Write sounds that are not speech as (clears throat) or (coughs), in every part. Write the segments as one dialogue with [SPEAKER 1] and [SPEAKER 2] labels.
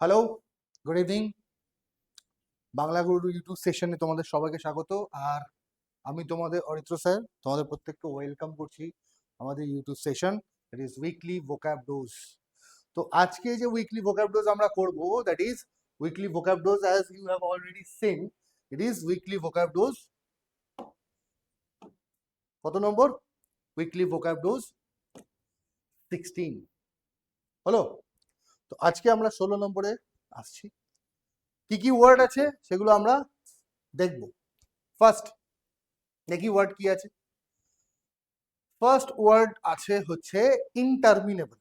[SPEAKER 1] Hello good evening Bangla গুরু YouTube সেশনে তোমাদের সবাইকে স্বাগত। আর আমি তোমাদের অরিত্র স্যার তোমাদের প্রত্যেককে ওয়েলকাম করছি আমাদের YouTube session that is weekly vocab dose তো আজকে যে উইকলি ভোক্যাব ডোজ আমরা করব that is weekly vocab dose as you have already seen it is weekly vocab dose কত নম্বর? উইকলি ভোক্যাব ডোজ সিক্সটিন হলো আজকে আমরা ষোলো নম্বরে আসছি। কি কি ওয়ার্ড আছে সেগুলো আমরা দেখব। ফার্স্ট দেখি ওয়ার্ড কি আছে। ফার্স্ট ওয়ার্ড আছে হচ্ছে ইনটারমিনেবল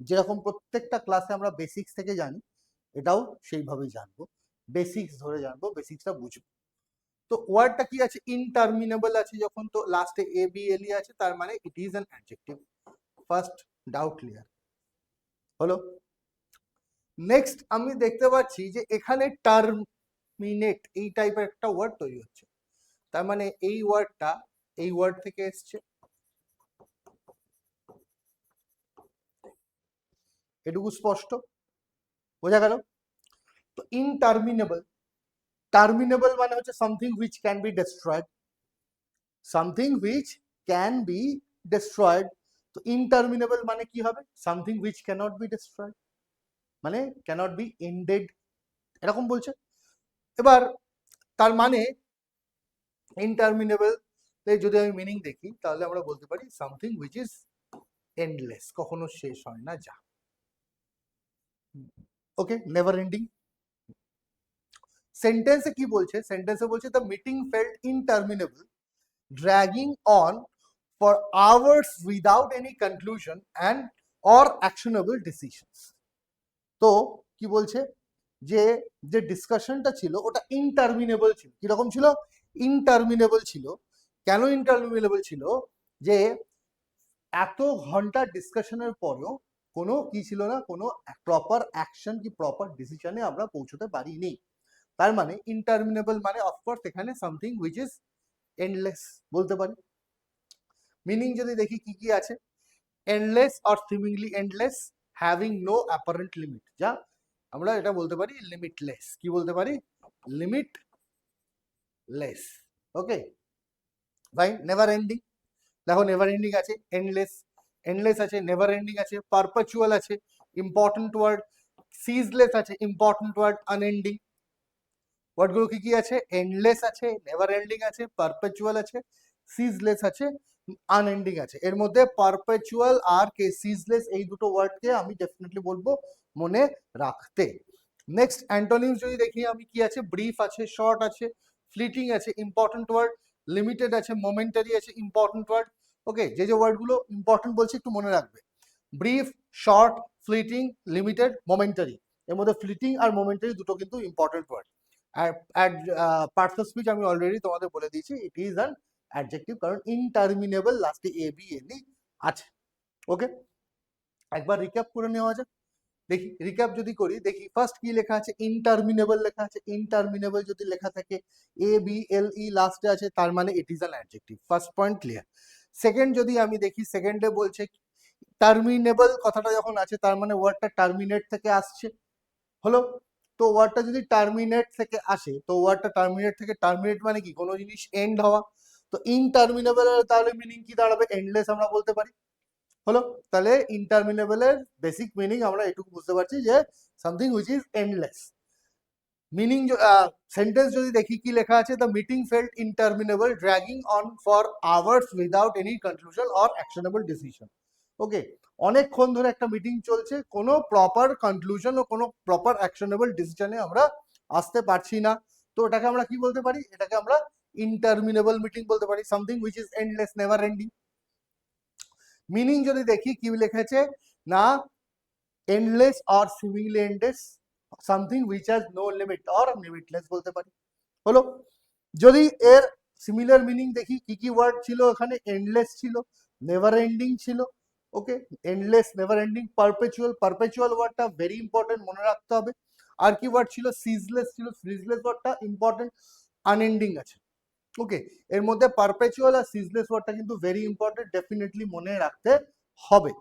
[SPEAKER 1] যেরকম প্রত্যেকটা ক্লাসে আমরা বেসিক্স থেকে জানি, এটাও সেইভাবেই জানব। বেসিক্স ধরে জানব বেসিক্সটা বুঝব। তো ওয়ার্ডটা কি আছে? ইনটারমিনেবল আছে যখন, তো লাস্টে এ বি এল আছে, তার মানে it is an adjective first doubt clear হলো? নেক্সট আমি দেখতে পাচ্ছি যে এখানে টার্মিনেট এই টাইপের একটা ওয়ার্ড তৈরি হচ্ছে। তার মানে এই ওয়ার্ডটা এই ওয়ার্ড থেকে এসছে। এটুকু স্পষ্ট? বোঝা গেল? তো ইনটার্মিনেবল টার্মিনেবল মানে হচ্ছে something which can be destroyed something which can be destroyed তো ইনটার্মিনেবল মানে কি হবে? Something which cannot be destroyed মানে ক্যানট বি এন্ডেড এরকম বলছে। এবার তার মানে ইনটারমিনেবল যদি আমি মিনিং দেখি, তাহলে আমরা বলতে পারি সামথিং হুইচ ইজ এন্ডলেস কখনো শেষ হয় না, যা। ওকে নেভার এন্ডিং সেন্টেন্সে কি বলছে? সেন্টেন্সে বলছে the meeting felt interminable dragging on for hours without any conclusion and or actionable decisions তো কি বলছে? যে যে ডিসকাশনটা ছিল ওটা ইনটারমিনেবল ছিল। কীরকম ছিল? ইনটারমিনেবল ছিল। কেন ইনটারমিনেবল ছিল? যে, এত ঘণ্টা ডিসকাশনের পরেও কোনো কি ছিল না, কোনো প্রপার অ্যাকশন কি প্রপার ডিসিশনে আমরা পৌঁছতে পারিনি। তার মানে ইনটারমিনেবল মানে অফকোর্স এখানে সামথিং হুইচ ইজ এন্ডলেস বলতে পারি। মিনিং যদি দেখি কি কি আছে? Endless or seemingly endless having no apparent limit যা আমরা এটা বলতে পারি লিমিটলেস কি বলতে পারি? লিমিট লেস ওকে ভাই নেভার এন্ডিং দেখো নেভার এন্ডিং আছে এন্ডলেস এন্ডলেস আছে নেভার এন্ডিং আছে পারপাচুয়াল আছে ইম্পর্টেন্ট ওয়ার্ড সিজলেস আছে ইম্পর্টেন্ট ওয়ার্ড আনএন্ডিং ওয়ার্ডগুলো কি কি আছে? এন্ডলেস আছে নেভার এন্ডিং আছে পারপাচুয়াল আছে সিজলেস আছে আনএন্ডিং আছে। এর মধ্যে পারপেচুয়াল আর কে সিজলেস এই দুটো ওয়ার্ডকে আমি ডেফিনেটলি বলব মনে রাখতে। নেক্সট অ্যান্টোনিমস যদি দেখি আমি কি আছে? ব্রিফ আছে শর্ট আছে ফ্লিটিং আছে ইম্পর্টেন্ট ওয়ার্ড লিমিটেড আছে মোমেন্টারি আছে ইম্পর্টেন্ট ওয়ার্ড ওকে যে যে ওয়ার্ডগুলো ইম্পর্টেন্ট বলছি একটু মনে রাখবে। Brief short fleeting limited momentary এর মধ্যে ফ্লিটিং আর মোমেন্টারি দুটো কিন্তু ইম্পর্টেন্ট ওয়ার্ড আর অফ স্পিচ আমি অলরেডি তোমাদের বলে দিয়েছি ইট ইজ অ্যান অ্যাডজেক্টিভ কারণ ইনটারমিনেবল লাস্টে এ বি এন আছে। ওকে একবার রিক্যাপ করে নেওয়া যাক। দেখি রিক্যাপ যদি করি, দেখি ফার্স্ট কি লেখা আছে? ইনটারমিনেবল লেখা আছে। ইনটারমিনেবল যদি লেখা থাকে এ বি এল ই লাস্টে আছে, তার মানে it is an adjective first point clear second যদি আমি দেখি সেকেন্ডে বলছে টার্মিনেবল কথাটা যখন আছে, তার মানে ওয়ার্ডটা টার্মিনেট থেকে আসছে। হলো? তো ওয়ার্ডটা যদি টার্মিনেট থেকে আসে, তো ওয়ার্ডটা টার্মিনেট থেকে টার্মিনেট মানে কি? কোনো জিনিস এন্ড হওয়া। তো ইনটারমিনেবল তাহলে মিনিং কি দাঁড়াবে? এন্ডলেস আমরা বলতে পারি। হলো? তাহলে ইনটারমিনেবলের বেসিক মিনিং আমরা এটুকু বুঝতে পারছি যে something which is endless meaning sentence যদি দেখি কি লেখা আছে the meeting felt interminable dragging on for hours without any conclusion or actionable decision okay অনেকক্ষণ ধরে একটা মিটিং চলছে, কোনো প্রপার কনক্লুশন ও কোনো প্রপার অ্যাকশনেবল ডিসিশনে আমরা আসতে পারছি না। তো এটাকে আমরা কি বলতে পারি? এটাকে আমরা ইনটারমিনেবল মিটিং বলতে পারি something which is endless never ending meaning যদি দেখি, কি লিখেছে? না endless or seemingly endless something which has no limit or limitless বলতে পারি। হলো যদি এর সিমিলার মিনিং দেখি, কি কি ওয়ার্ড ছিল এখানে এন্ডলেস ছিল নেভার এন্ডিং ছিল okay endless never ending perpetual perpetual ওয়ার্ডটা ভেরি ইম্পর্টেন্ট মনে রাখতে হবে। আর কি ওয়ার্ড ছিল? সিজলেস ছিল সিজলেস ওয়ার্ডটা ইম্পর্টেন্ট আনএন্ডিং আছে। ওকে এর মধ্যে পারপেচুয়াল আর সিজলেস ওয়ার্ডটা কিন্তু ভেরি ইম্পর্টেন্ট ডেফিনেটলি মনে রাখতে হবে।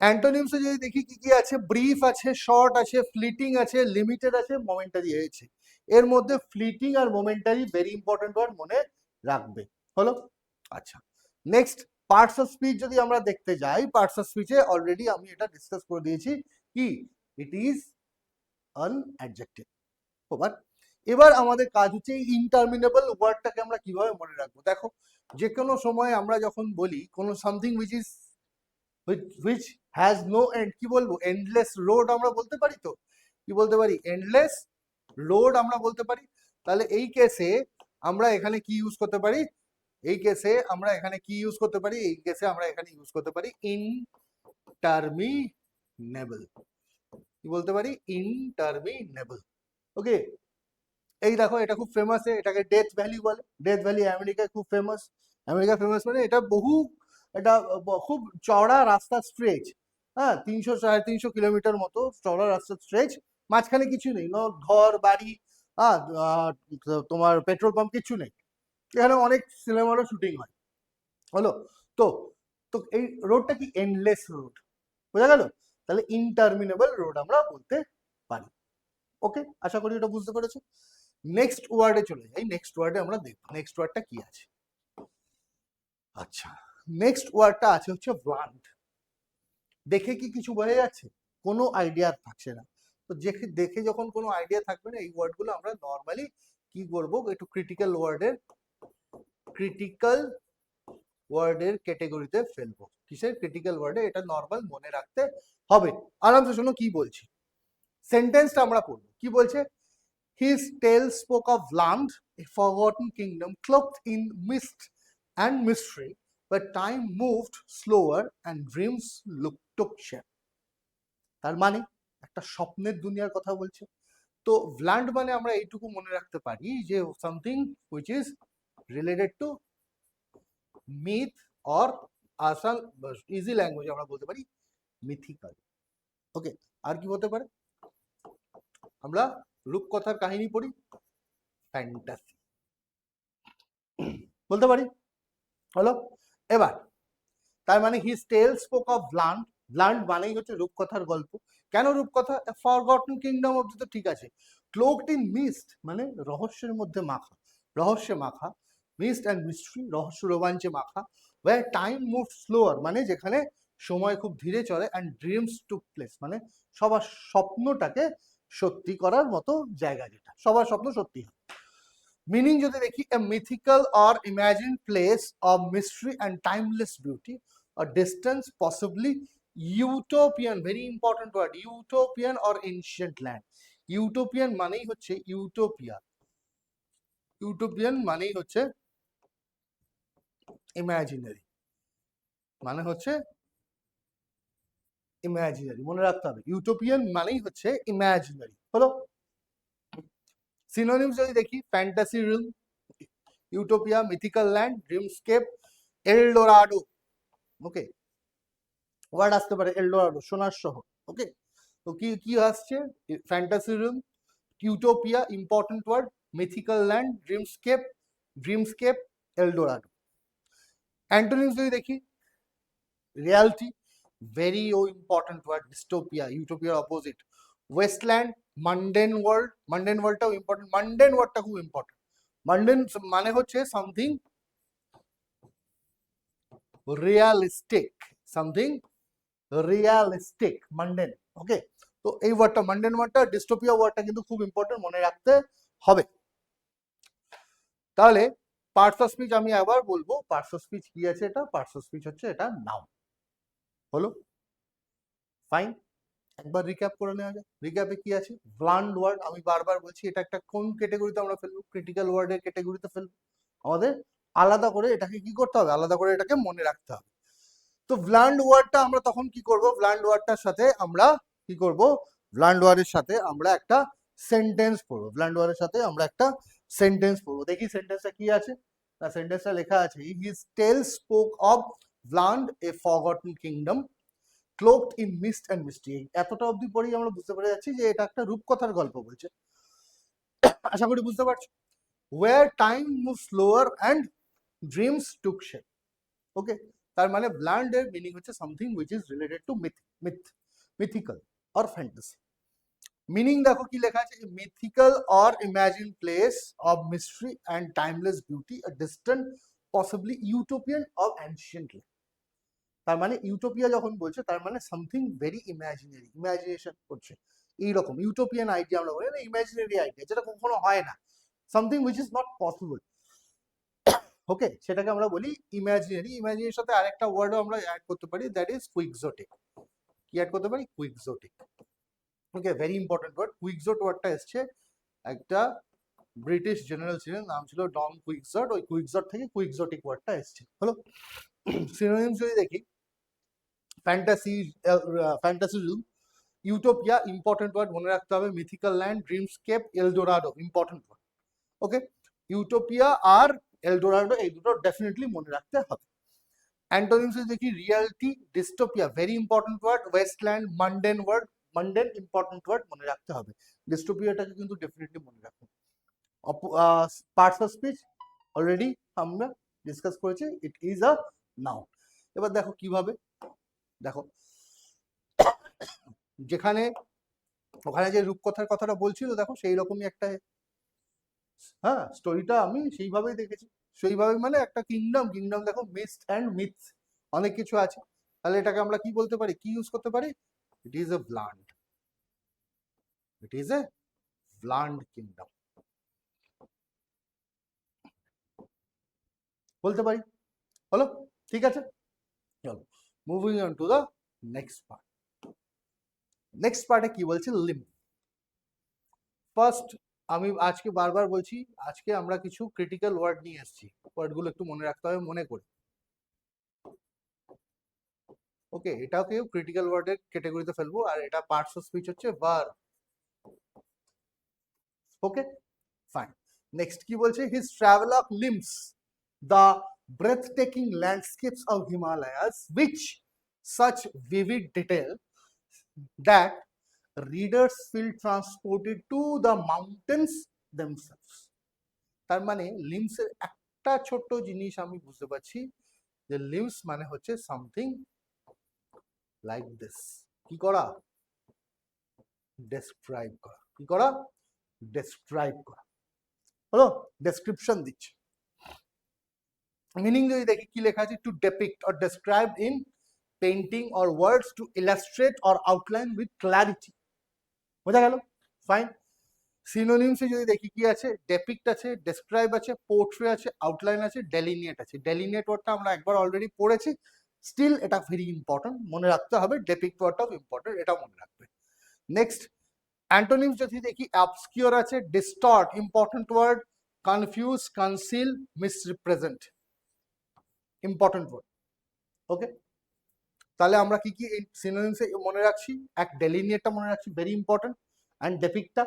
[SPEAKER 1] অ্যান্টোনিমসে যদি দেখি কি কি আছে ব্রিফ আছে শর্ট আছে ফ্লিটিং আছে লিমিটেড আছে মোমেন্টারি হয়েছে। এর মধ্যে ফ্লিটিং আর মোমেন্টারি ভেরি ইম্পর্টেন্ট ওয়ার্ড মনে রাখবে। হলো? আচ্ছা নেক্সট পার্টস অফ স্পিচ যদি আমরা দেখতে যাই পার্টস অফ স্পিচে অলরেডি আমি এটা ডিসকাস করে দিয়েছি কি? ইট ইজ আন অ্যাডজেক্টিভ এবার এবার আমাদের কাজ হচ্ছে এই ইনটারমিনেবল ওয়ার্ডটাকে আমরা কীভাবে মনে রাখব? দেখো যে কোনো সময় আমরা যখন বলি, কোনো something which is which has no end কি বলব? এন্ডলেস রোড আমরা বলতে পারি তো? কি বলতে পারি? এন্ডলেস রোড আমরা বলতে পারি। তাহলে এই কেসে আমরা এখানে কি ইউজ করতে পারি? এই কেসে আমরা এখানে কি ইউজ করতে পারি? এই কেসে আমরা এখানে ইউজ করতে পারি ইনটারমিনেবল কি বলতে পারি? ইনটারমিনেবল ওকে এই দেখো, এটা খুব ফেমাস এটাকে ডেথ ভ্যালি বলে। ডেথ ভ্যালি আমেরিকায় খুব ফেমাস আমেরিকা ফেমাস মানে এটা বহু, এটা খুব চওড়া রাস্তা স্ট্রেচ হ্যাঁ তিনশো, সাড়ে তিনশো কিলোমিটার মতো চওড়া রাস্তা স্ট্রেচ মাঝখানে কিছু নেই, ন, ঘর, বাড়ি হ্যাঁ তোমার পেট্রোল পাম্প কিছু নেই। এখানে অনেক সিনেমারও শুটিং হয়। হলো, তো তো এই রোডটা কি এন্ডলেস রোড বোঝা গেল? তাহলে ইনটারমিনেবল রোড আমরা বলতে পারি। ওকে আশা করি এটা বুঝতে পেরেছ। নেক্সট ওয়ার্ডে চলে যাই। নেক্সট ওয়ার্ডে আমরা দেখব। নেক্সট ওয়ার্ডটা কি আছে? আচ্ছা নেক্সট ওয়ার্ডটা আছে হচ্ছে ব্লান্ট দেখে কি কিছু বোঝা যাচ্ছে? কোনো আইডিয়া থাকছে না। তো দেখে দেখে যখন কোনো আইডিয়া থাকবে না, এই ওয়ার্ডগুলো আমরা নর্মালি কি করব একটু ক্রিটিক্যাল ওয়ার্ডের ক্রিটিক্যাল ওয়ার্ডের ক্যাটেগরিতে ফেলব। কিসের ক্রিটিক্যাল ওয়ার্ডে এটা নর্মাল মনে রাখতে হবে। আরামসে শোনো কি বলছি। সেন্টেন্সটা আমরা পড়ব। কি বলছে? His tale spoke of land, a forgotten kingdom cloaked in mist and mystery, but time moved slower and dreams looked took shape. তার মানে একটা স্বপ্নের দুনিয়ার কথা বলছে তো ভ্ল্যান্ড মানে আমরা এইটুকু মনে রাখতে পারি যে something which is related to myth or usual easy language আমরা বলতে পারি মিথিক্যাল ওকে আর কি হতে পারে আমরা রূপকথার কাহিনী পড়ি? ফ্যান্টাসি বলতে পারি? হলো? এবার, তার মানে his tale spoke of bland bland মানেই হচ্ছে রূপকথার গল্প। কেন রূপকথা? ফরগটন কিংডম অব্দি তো ঠিক আছে। ক্লোকড ইন মিস্ট মানে রহস্যের মধ্যে মাখা। রহস্যে মাখা। মিস্ট অ্যান্ড মিস্ট্রি রহস্য রোমাঞ্চে মাখা। ওয়ার টাইম মুভ স্লোয়ার মানে যেখানে সময় খুব ধীরে চলে অ্যান্ড ড্রিমস টু প্লেস মানে সবার স্বপ্নটাকে সত্যি করার মতো জায়গা যেটা। সবার স্বপ্ন সত্যি হয়। মিনিং যদি দেখি a mythical or imagine place of mystery and timeless beauty or distance possibly utopian very important word utopian or ancient land utopian মানেই হচ্ছে ইউটোপিয়া ইউটোপিয়ান মানেই হচ্ছে ইমাজিনারি মানে হচ্ছে ইমাজিনারি মনে রাখতে হবে। ইউটোপিয়ান মানেই হচ্ছে ইমাজিনারি হলো? সিনোনিমস যদি দেখি fantasy realm utopia mythical land dreamscape Eldorado okay word আসতে পারে এলডোরাডো সোনার শহর ওকে তো কি কি আসছে? Fantasy realm utopia important word mythical land dreamscape dreamscape Eldorado antonyms যদি দেখি reality very important word, dystopia, utopia opposite. Wasteland mundane world mundane ওয়ার্ল্ডটাও important mundane ওয়ার্ডটা খুব ইম্পর্টেন্ট মান্ডেন মানে হচ্ছে something realistic something realistic mundane okay তো এই ওয়ার্ডটা mundane ওয়ার্ডটা ডিস্টোপিয়া ওয়ার্ডটা কিন্তু খুব ইম্পর্টেন্ট মনে রাখতে হবে। তাহলে পার্টস অফ স্পিচ আমি আবার বলব পার্টস অফ স্পিচ কি আছে এটা? পার্টস অফ স্পিচ হচ্ছে এটা নাউন হলো? ফাইন একবার রিক্যাপ করে নেওয়া যায় রিক্যাপে কি আছে? ব্লান্ড ওয়ার্ড আমি বারবার বলছি, এটা একটা কোন ক্যাটেগরিতে আমরা ফেলব? ক্রিটিক্যাল ওয়ার্ডের ক্যাটেগরিতে ফেলব। আমাদের আলাদা করে এটাকে কি করতে হবে? আলাদা করে এটাকে মনে রাখতে হবে। তো ব্লান্ড ওয়ার্ডটা আমরা তখন কি করব? ব্লান্ড ওয়ার্ডটার সাথে আমরা কি করব? ব্লান্ড ওয়ার্ডের সাথে আমরা একটা সেন্টেন্স পড়ব। ব্লান্ড ওয়ার্ডের সাথে আমরা একটা সেন্টেন্স পড়ব। দেখি সেন্টেন্সটা কি আছে? না সেন্টেন্সটা লেখা আছে। His tale spoke of bland a forgotten kingdom cloaked in mist and mystery এতটা অবধি পরেই আমরা বুঝতে পেরে যাচ্ছি যে এটা একটা রূপকথার গল্প বলছে। (coughs) আশা করি বুঝতে পারছ? Where time move slower and dreams took shape okay তার মানে ব্লান্ড এর মিনিং হচ্ছে something which is related to myth myth mythical or fantasy meaning দেখো কি লেখা আছে? Mythical or imagine place of mystery and timeless beauty a distant possibly utopian of ancient তার মানে ইউটোপিয়া যখন বলছে, তার মানে সামথিং ভেরি ইমাজিনারি ইমাজিনেশন করছে। এইরকম ইউটোপিয়ান আইডিয়া আমরা বলি না ইমাজিনারি আইডিয়া যেটা কখনো হয় না। Something which is not possible okay সেটাকে আমরা বলি ইমাজিনারি ইমাজিনের সাথে আরেকটা ওয়ার্ডও আমরা অ্যাড করতে পারি দ্যাট ইজ কুইকজোটিক কি অ্যাড করতে পারি? Quixotic okay very important word Quixote ওয়ার্ডটা এসছে একটা ব্রিটিশ জেনারেল ছিলেন, নাম ছিল ডন কুইকজট ওই কুইকজট থেকে কুইকজোটিক ওয়ার্ডটা এসছে। হলো (clears throat) সিনোনিমস যদি দেখি fantasy fantasy utopia important word মনে রাখতে হবে mythical land dreamscape Eldorado important word okay utopia আর এলডোরাডো এই দুটো ডেফিনেটলি মনে রাখতে হবে। অ্যান্টোনিমস দেখি reality dystopia very important word wasteland mundane word mundane important word মনে রাখতে হবে। ডিস্টোপিয়াটাকে কিন্তু ডেফিনেটলি মনে রাখতে পার্টস অফ স্পিচ অলরেডি আমরা ডিসকাস করেছি ইট ইজ আ নাউন এবার দেখো কীভাবে দেখো, যেখানে, ওখানে যে রূপকথার কথাটা বলছিল, দেখো সেই রকমই একটা হ্যাঁ স্টোরিটা আমি সেইভাবেই দেখেছি। সেইভাবে মানে একটা কিংডম কিংডম দেখো মিস্ট অ্যান্ড মিথ অনেক কিছু আছে। তাহলে এটাকে আমরা কি বলতে পারি? কি ইউজ করতে পারি? It is a bland it is a bland kingdom বলতে পারি? হলো ঠিক আছে? Moving on to the next part next পার্টে কি বলছে? লিম ফার্স্ট আমি আজকে বারবার বলছি, আজকে আমরা কিছু ক্রিটিক্যাল ওয়ার্ড নিয়ে এসেছি। ওয়ার্ডগুলো একটু মনে রাখতে হবে, মনে করে। ওকে এটাকেও ক্রিটিক্যাল ওয়ার্ডের ক্যাটাগরিতে ফেলব, আর এটা পার্টস অফ স্পিচ হচ্ছে ভার ওকে ফাইন নেক্সট কি বলছে? His travel of limns the breathtaking landscapes of Himalayas, which such vivid detail that readers feel transported to the mountains themselves. তার মানে লিমসের একটা ছোট্ট জিনিস আমি বুঝতে পারছি যে লিমস মানে হচ্ছে সামথিং লাইক দিস কি করা ডেসক্রাইব করা কি করা ডেসক্রাইব করা হলো ডেসক্রিপশন দিচ্ছে মিনিং যদি দেখি কি লেখা আছে? To depict or describe in painting or words to illustrate or outline with clarity বোঝা গেল? ফাইন সিনোনিমসে যদি দেখি কি আছে? ডেপিক্ট আছে ডেসক্রাইব আছে পোর্ট্রে আছে আউটলাইন আছে ডেলিনিয়েট আছে। ডেলিনিয়েট ওয়ার্ডটা আমরা একবার অলরেডি পড়েছি। স্টিল এটা ভেরি ইম্পর্টেন্ট মনে রাখতে হবে। ডেপিক্ট ওয়ার্ডটাও ইম্পর্টেন্ট এটা মনে রাখবে। নেক্সট অ্যান্টোনিমস যদি দেখি অবস্কিওর আছে distort important word confuse conceal misrepresent important word okay তাহলে আমরা কি কি এই সিনোনিমসে মনে রাখছি? এক ডেলিনিয়েটটা মনে রাখছি ভেরি ইম্পর্টেন্ট অ্যান্ড ডেপিকটা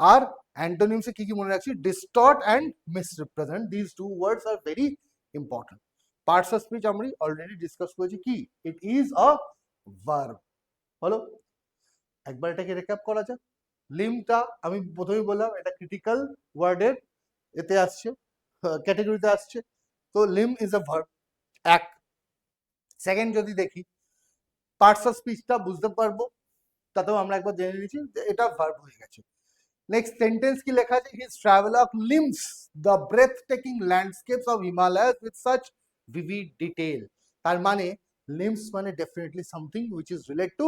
[SPEAKER 1] আর অ্যান্টোনিমসে কি কি মনে রাখছি? Distort and misrepresent this two words are very important parts of speech আমরা অলরেডি ডিসকাস করেছি কি? ইট ইজ আ ভার্ব হলো? একবার এটাকে রেকআপ করা যাক। লিমটা আমি প্রথমেই বললাম, এটা ক্রিটিক্যাল ওয়ার্ডের এতে আসছে ক্যাটাগরিতে আসছে। তো লিম ইজ আ ভার্ব এক। সেকেন্ড যদি দেখি পার্টস অফ স্পিচটা বুঝতে পারব, তাতেও আমরা একবার জেনে নিয়েছি এটা ভার্ব হয়ে গেছে। নেক্সট সেন্টেন্স কি লেখা আছে? His travel of limns the breathtaking landscapes of Himalayas with such vivid detail তার মানে লিমস মানে definitely something which is relate to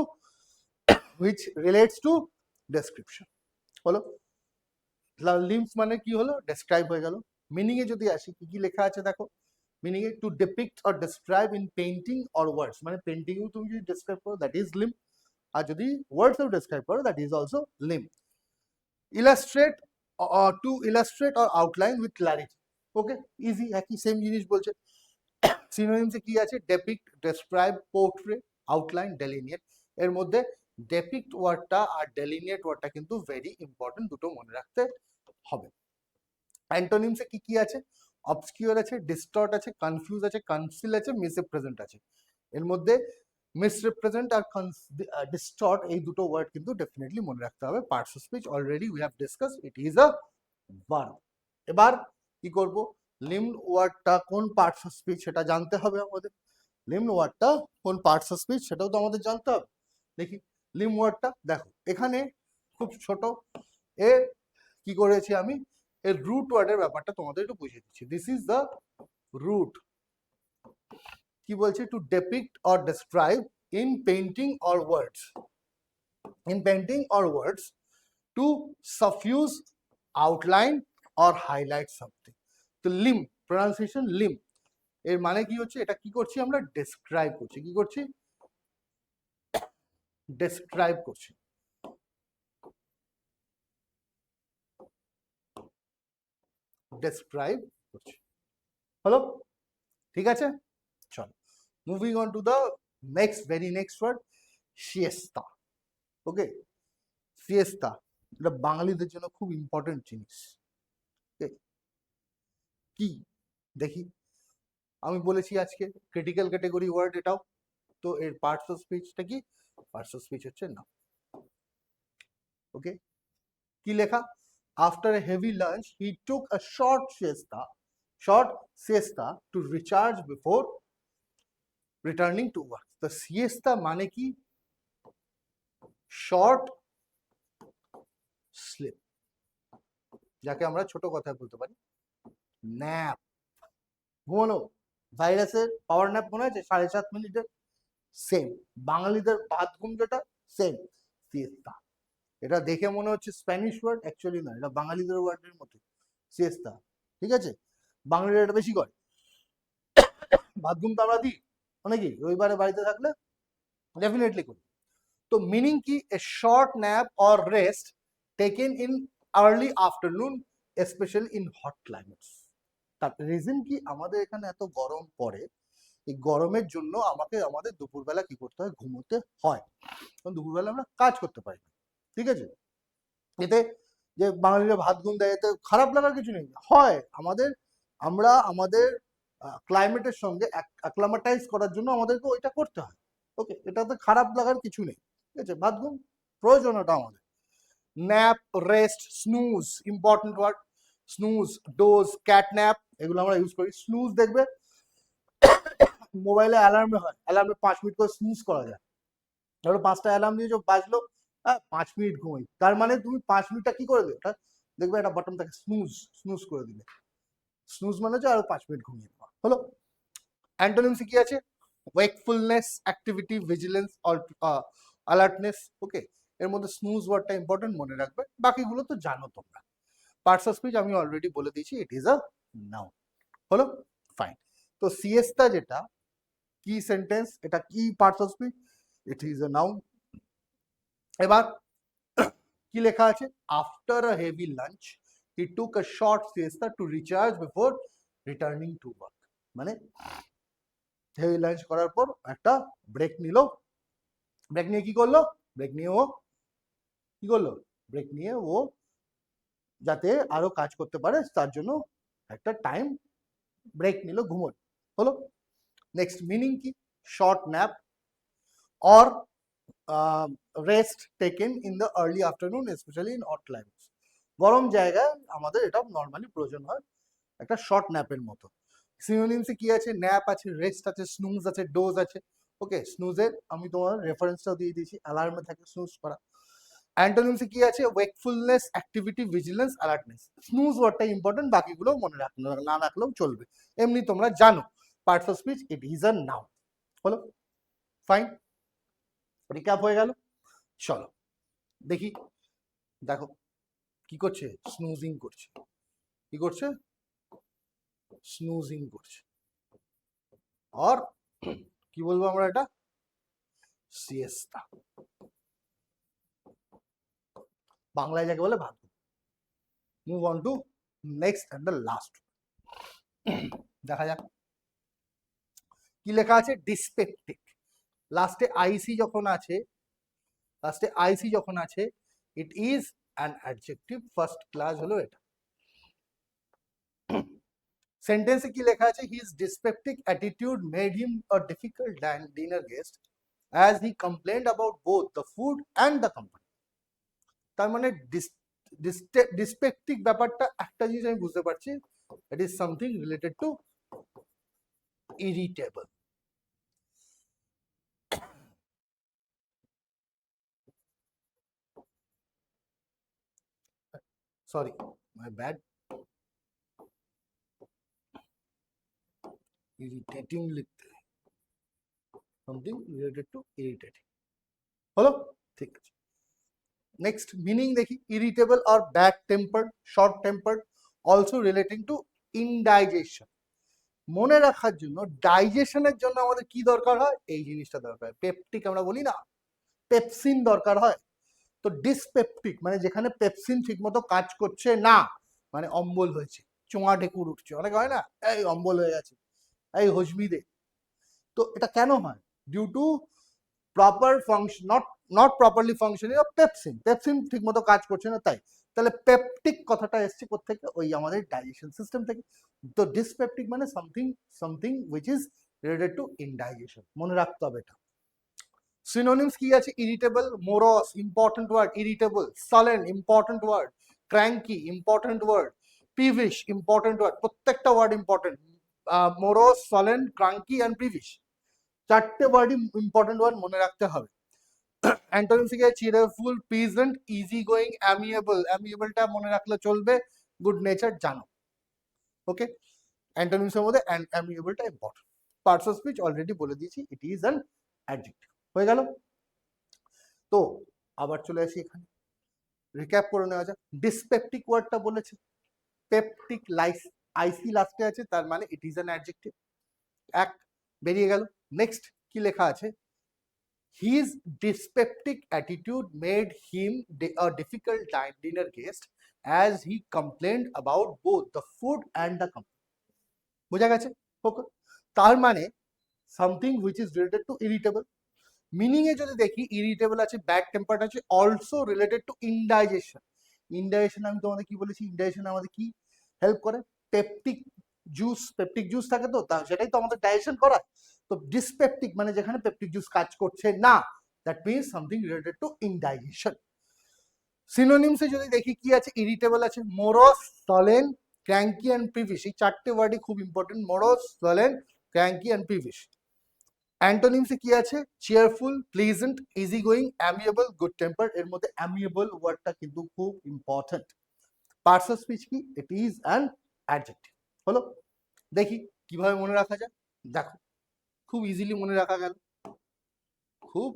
[SPEAKER 1] which relates to description হলো? লিমস মানে কি হলো? ডেসক্রাইব হয়ে গেল। মিনিং এ যদি আসি, কি কি লেখা আছে দেখো? A to depict or describe in painting or words মানে পেন্টিংও তুমি যদি ডেসক্রাইব করো দ্যাট ইজ লিম আর যদি ওয়ার্ডসেও ডেসক্রাইব করো that is also limn illustrate to illustrate or outline with clarity okay easy একই সেম জিনিস বলছে। সিনোনিমসে কি আছে? Depict describe portray outline delineate এর মধ্যে ডেপিক্ট ওয়ার্ডটা আর ডেলিনিয়েট ওয়ার্ডটা কিন্তু ভেরি ইম্পর্টেন্ট দুটো মনে রাখতে হবে। অ্যান্টোনিমসে কি কি আছে? অবস্কিওর আছে ডিস্টর্ট আছে কনফিউজ আছে কনসিল আছে মিসরিপ্রেজেন্ট আছে। এর মধ্যে মিসরিপ্রেজেন্ট আর ডিস্টর্ট এই দুটো ওয়ার্ড কিন্তু ডেফিনেটলি মনে রাখতে হবে। Parts of speech already we have discuss it is a verb এবার কি করব? লিম্ন ওয়ার্ডটা কোন পার্টস অফ স্পিচ সেটা জানতে হবে আমাদের। লিম্ন ওয়ার্ডটা কোন পার্টস অফ স্পিচ সেটাও তো আমাদের জানতে হবে। দেখি লিম ওয়ার্ডটা দেখো, এখানে খুব ছোট, এ কি করেছি আমি? এর রুট ওয়ার্ডের ব্যাপারটা তোমাদের একটু বুঝিয়ে দিচ্ছি। দিস ইজ দ্য রুট কি বলছে? To depict or describe in painting or words in painting or words to suffuse outline or highlight something তো লিম প্রনাউন্সিয়েশন লিম এর মানে কি হচ্ছে? এটা কি করছি আমরা? ডেসক্রাইব করছি। কি করছি? ডেসক্রাইব করছি। ডেসক্রাইব করছি। হলো? ঠিক আছে? চলো। Moving on to the next very next word siesta okay siesta এটা বাঙালিদের জন্য খুব ইম্পর্টেন্ট জিনিস। কি? দেখি। আমি বলেছি আজকে ক্রিটিক্যাল ক্যাটেগরি ওয়ার্ড এটাও। তো এর পার্টস অফ স্পিচটা কি? পার্টস অফ স্পিচ হচ্ছে না। ওকে কি লেখা? After a heavy lunch he took a short siesta short siesta to recharge before returning to work তো siesta মানে কি শর্ট স্লিপ যাকে আমরা ছোট কথায় বলতে পারি ন্যাপ ঘুমানো, ভাইরাসের পাওয়ার ন্যাপ মনে আছে? সাড়ে সাত মিনিটের সেম বাঙালিদের ভাত যেটা সেম সিয়েস্তা এটা দেখে মনে হচ্ছে স্প্যানিশ ওয়ার্ড অ্যাকচুয়ালি না, এটা বাঙালিদের ওয়ার্ডের মতো সিয়েস্তা ঠিক আছে? বাঙালিরা এটা বেশি করে। ঘুম তো আমরা দিই অনেকেই রবিবারে বাড়িতে থাকলে ডেফিনেটলি করি। তো মিনিং কি? A short nap or rest taken in early afternoon specially in hot climates তার রিজন কি? আমাদের এখানে এত গরম পড়ে, এই গরমের জন্য আমাকে, আমাদের দুপুরবেলা কি করতে হয়? ঘুমোতে হয়। কারণ দুপুরবেলা আমরা কাজ করতে পারি না। ঠিক আছে? এতে যে বাঙালিরা ভাত ঘুম দেয়, এতে খারাপ লাগার কিছু নেই। হয় আমাদের, আমরা আমাদের ক্লাইমেটের সঙ্গে অ্যাক্লামাটাইজ করার জন্য আমাদেরকে ওইটা করতে হয়। ওকে এটাতে খারাপ লাগার কিছু নেই। ঠিক আছে? ভাত ঘুম প্রয়োজন ওটা আমাদের। Nap rest snooze important word snooze doze cat nap এগুলো আমরা ইউজ করি। স্নুজ দেখবে (coughs) মোবাইলে অ্যালার্মে হয়। অ্যালার্মে পাঁচ মিনিট করে স্নুজ করা যায়। ধরো পাঁচটা অ্যালার্ম দিয়ে বাজলো পাঁচ মিনিট ঘুমাই। তার মানে তুমি পাঁচ মিনিটটা কি করে দেবে ওটা দেখবে একটা বটন থাকে স্নুজ স্নুজ করে দিলে। স্নুজ মানে হচ্ছে আরও পাঁচ মিনিট ঘুমিয়ে দেওয়া। হলো? অ্যান্টোনিমস কি আছে? Wakefulness activity vigilance alertness okay এর মধ্যে স্নুজ ওয়ার্ডটা ইম্পর্টেন্ট মনে রাখবে। বাকিগুলো তো জানো তোমরা। পার্টস অফ স্পিচ আমি অলরেডি বলে দিয়েছি ইট ইজ আ নাউন হলো? ফাইন তো সিয়েস্তা যেটা, কি সেন্টেন্স এটা কি parts of speech it is a noun এবার (clears throat) কি লেখা আছে? After a heavy lunch he took a short siesta to recharge before returning to work মানে হেভি লাঞ্চ করার পর একটা ব্রেক নিল। ব্রেক নিয়ে কি করল? ব্রেক নিয়ে ও কি করল? ব্রেক নিয়ে ও যাতে আরও কাজ করতে পারে, তার জন্য একটা টাইম ব্রেক নিল, ঘুমোল। হলো। নেক্সট মিনিং কি? Short nap or rest taken in the early afternoon specially in hot climates গরম জায়গায় আমাদের এটা নর্মালি প্রয়োজন হয় একটা শর্ট ন্যাপের মতো। সিনোনিমসে কি আছে? ন্যাপ আছে রেস্ট আছে স্নুজ আছে ডোজ আছে। ওকে স্নুজের আমি তোমার রেফারেন্সটাও দিয়ে দিয়েছি অ্যালার্মে থাকে স্নুজ করা। অ্যান্টোনিমসে কি আছে? Wakefulness activity vigilance alertness snooze ওয়ার্ডটা ইম্পর্টেন্ট বাকিগুলো মনে রাখ না রাখলেও চলবে। এমনি তোমরা জানো parts of speech it is a noun হলো? ফাইন রিক্যাপ হয়ে গেল। চলো, দেখি, দেখো, কি করছে? স্নুজিং করছে। কি করছে? স্নুজিং করছে। আর কি বলব আমরা এটা? সিয়েস্তা বাংলায় যাকে বলে ভাত move on to next and the last দেখা যাক। কি লেখা আছে? ডিসপেপটিক লাস্টে আইসি যখন আছে লাস্টে আইসি যখন আছে it is an adjective first class হলো এটা। সেন্টেন্সে কি লেখা আছে? His dyspeptic attitude made him a difficult dinner guest as he complained about both the food and the company তার মানে ডিসপেক্টিক ব্যাপারটা একটা জিনিস আমি বুঝতে পারছি it is something related to irritable sorry my bad irritating লিখতে সামথিং রিলেটেড টু ইরিটেটিং হলো ঠিক আছে নেক্সট মিনিং দেখি irritable R bad tempered short tempered also relating to indigestion মনে রাখার জন্য ডাইজেশনের জন্য আমাদের কি দরকার হয়? এই জিনিসটা দরকার পেপটিক আমরা বলি না। পেপসিন দরকার হয়। তো ডিসপেপটিক মানে যেখানে পেপসিন ঠিকমতো কাজ করছে না মানে অম্বল হয়েছে। চোঁয়া ঢেকুর উঠছে। অনেক হয় না, এই অম্বল হয়ে গেছে, এই হজমি দে। তো এটা কেন হয়? Due to proper function not not properly functioning of pepsin pepsin ঠিকমতো কাজ করছে না, তাই। তাহলে পেপটিক কথাটা এসছে থেকে ওই আমাদের ডাইজেশন সিস্টেম থেকে। তো ডিসপেপটিক মানে something something which is related to indigestion মনে রাখতে হবে এটা। সিনোনিমস কি আছে? Irritable morose important word irritable sullen important word cranky important word peevish important word প্রত্যেকটা word important morose sullen cranky and peevish চারটে ওয়ার্ডই ইম্পর্টেন্ট ওয়ার্ড মনে রাখতে হবে। অ্যান্টোনিমস কি cheerful pleasant easy going amiable অ্যামিয়েবলটা মনে রাখলে চলবে গুড নেচার জানো। ওকে অ্যান্টোনিমসের মধ্যে অ্যামিয়েবলটা important parts of speech already বলে দিয়েছি ইট ইজ অ্যান অ্যাডজেক্টিভ হয়ে গেল। তো আবার চলে আসি এখানে। রিক্যাপ করে নেওয়া যাক। ডিসপেপটিক ওয়ার্ডটা বলেছে। পেপটিক লাইস আইসি লাস্টে আছে, তার মানে ইট ইজ অ্যান অ্যাডজেক্টিভ এক, বেরিয়ে গেল। নেক্সট কি লেখা আছে? His dyspeptic attitude made him difficult di- dinner guest as he complained about both the food and the company বোঝা গেছে? ওকে তার মানে something which is related to irritable meaning এ যদি দেখি ইরিটেবল আছে ব্যাড টেম্পার্ড আছে also related to indigestion indigestion আমি তোমাদের কি বলেছি? ইনডাইজেশন আমাদের কি হেল্প করে? পেপটিক জুস পেপটিক জুস থাকে তো, তা সেটাই তো আমাদের ডাইজেশন করা তো ডিসপেপটিক মানে যেখানে পেপটিক জুস কাজ করছে না that means something related to indigestion সিনোনিমসে যদি দেখি কি আছে ইরিটেবল আছে মোরস সলেন ক্র্যাঙ্কি অ্যান্ড প্রিভিশ এই চারটে ওয়ার্ডই খুব important morose sullen cranky and peevish অ্যান্টোনিমসে কি আছে? Cheerful pleasant easy going amiable good temper এর মধ্যে অ্যামিয়েবল ওয়ার্ডটা কিন্তু খুব ইম্পর্টেন্ট পার্টস অফ স্পিচ কি? ইট ইজ অ্যান অ্যাডজেক্টিভ হলো? দেখি কীভাবে মনে রাখা যায়? দেখো, খুব ইজিলি মনে রাখা গেল। খুব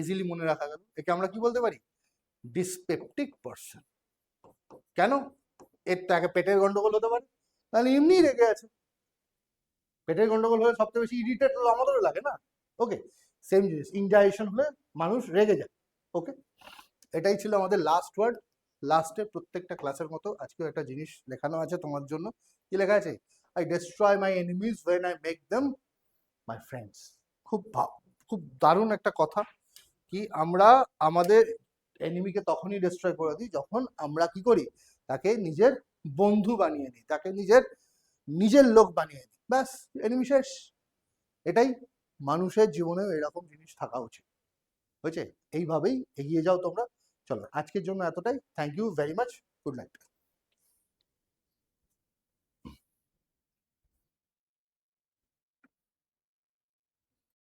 [SPEAKER 1] ইজিলি মনে রাখা গেল। একে আমরা কি বলতে পারি? ডিসপেপটিক পার্সন কেন? এর তাকে পেটের গন্ডগোল হতে পারে। তাহলে এমনি রেগে আছে। পেটের গন্ডগোল হলে সবচেয়ে বেশি ইরিটেট আমাদেরও লাগে না? ওকে সেম জিনিস ইনডাইজেশন হলে মানুষ রেগে যায়। ওকে এটাই ছিল আমাদের লাস্ট ওয়ার্ড লাস্টে প্রত্যেকটা ক্লাসের মতো আজকেও একটা জিনিস লেখানো আছে তোমার জন্য। কি লেখা আছে? I destroy my enemies when I make them my friends খুব খুব দারুণ একটা কথা কি আমরা আমাদের এনিমিকে তখনই ডেস্ট্রয় করে দিই যখন আমরা কি করি? তাকে নিজের বন্ধু বানিয়ে নিই তাকে নিজের নিজের লোক বানিয়ে দিই। ব্যাস, এনিমি শেষ। এটাই মানুষের জীবনেও এরকম জিনিস থাকা উচিত। হয়েছে? এইভাবেই এগিয়ে যাও তোমরা। চলো, আজকের জন্য এতটাই। Thank you very much good night